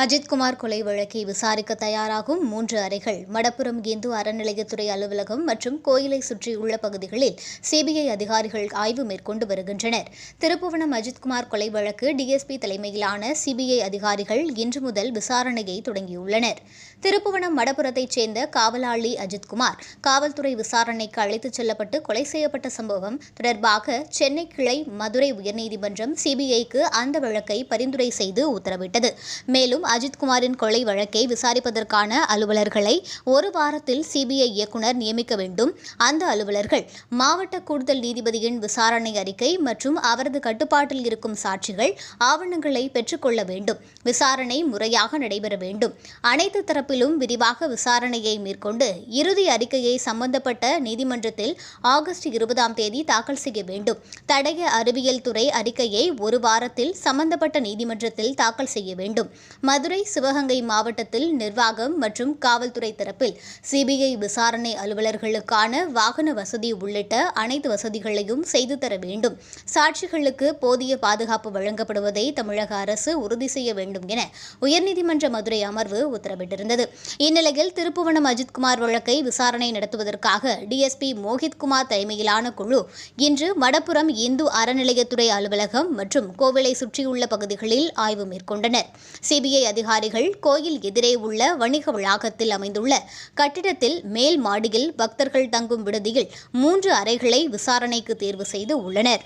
அஜித்குமார் கொலை வழக்கை விசாரிக்க தயாராகும். மூன்று அறைகள் மடப்புரம் இந்து அறநிலையத்துறை அலுவலகம் மற்றும் கோயிலை சுற்றியுள்ள பகுதிகளில் சிபிஐ அதிகாரிகள் ஆய்வு மேற்கொண்டு வருகின்றனர். திருப்புவனம் அஜித்குமார் கொலை வழக்கு டிஎஸ்பி தலைமையிலான சிபிஐ அதிகாரிகள் இன்று முதல் விசாரணையை தொடங்கியுள்ளனர். திருப்புவனம் மடப்புரத்தைச் சேர்ந்த காவலாளி அஜித்குமார் காவல்துறை விசாரணைக்கு அழைத்துச் செல்லப்பட்டு கொலை செய்யப்பட்ட சம்பவம் தொடர்பாக சென்னை கிளை மதுரை உயர்நீதிமன்றம் சிபிஐக்கு அந்த வழக்கை பரிந்துரை செய்து உத்தரவிட்டது. மேலும் அஜித்குமாரின் கொலை வழக்கை விசாரிப்பதற்கான அலுவலர்களை ஒரு வாரத்தில் சிபிஐ இயக்குனர் நியமிக்க வேண்டும். அந்த அலுவலர்கள் மாவட்ட கூடுதல் நீதிபதியின் விசாரணை அறிக்கை மற்றும் அவரது கட்டுப்பாட்டில் இருக்கும் சாட்சிகள் ஆவணங்களை பெற்றுக்கொள்ள வேண்டும். விசாரணை முறையாக நடைபெற வேண்டும். அனைத்து தரப்பிலும் விரிவாக விசாரணையை மேற்கொண்டு இறுதி அறிக்கையை சம்பந்தப்பட்ட நீதிமன்றத்தில் ஆகஸ்ட் இருபதாம் தேதி தாக்கல் செய்ய வேண்டும். தடய அறிவியல் துறை அறிக்கையை ஒரு வாரத்தில் சம்பந்தப்பட்ட நீதிமன்றத்தில் தாக்கல் செய்ய வேண்டும். மதுரை சிவகங்கை மாவட்டத்தில் நிர்வாகம் மற்றும் காவல்துறை தரப்பில் சிபிஐ விசாரணை அலுவலர்களுக்கான வாகன வசதி உள்ளிட்ட அனைத்து வசதிகளையும் செய்து தர வேண்டும். சாட்சிகளுக்கு போதிய பாதுகாப்பு வழங்கப்படுவதை தமிழக அரசு உறுதி செய்ய வேண்டும் என உயர்நீதிமன்ற மதுரை அமர்வு உத்தரவிட்டிருந்தது. இந்நிலையில் திருப்புவனம் அஜித்குமார் வழக்கை விசாரணை நடத்துவதற்காக டிஎஸ்பி மோஹித்குமார் தலைமையிலான குழு இன்று மடப்புரம் இந்து அறநிலையத்துறை அலுவலகம் மற்றும் கோவிலை சுற்றியுள்ள பகுதிகளில் ஆய்வு மேற்கொண்டனர். சிபிஐ அதிகாரிகள் கோயில் எதிரே உள்ள வணிக வளாகத்தில் அமைந்துள்ள கட்டிடத்தில் மேல் மாடியில் பக்தர்கள் தங்கும் விடுதியில் மூன்று அறைகளை விசாரணைக்கு தேர்வு செய்து உள்ளனர்.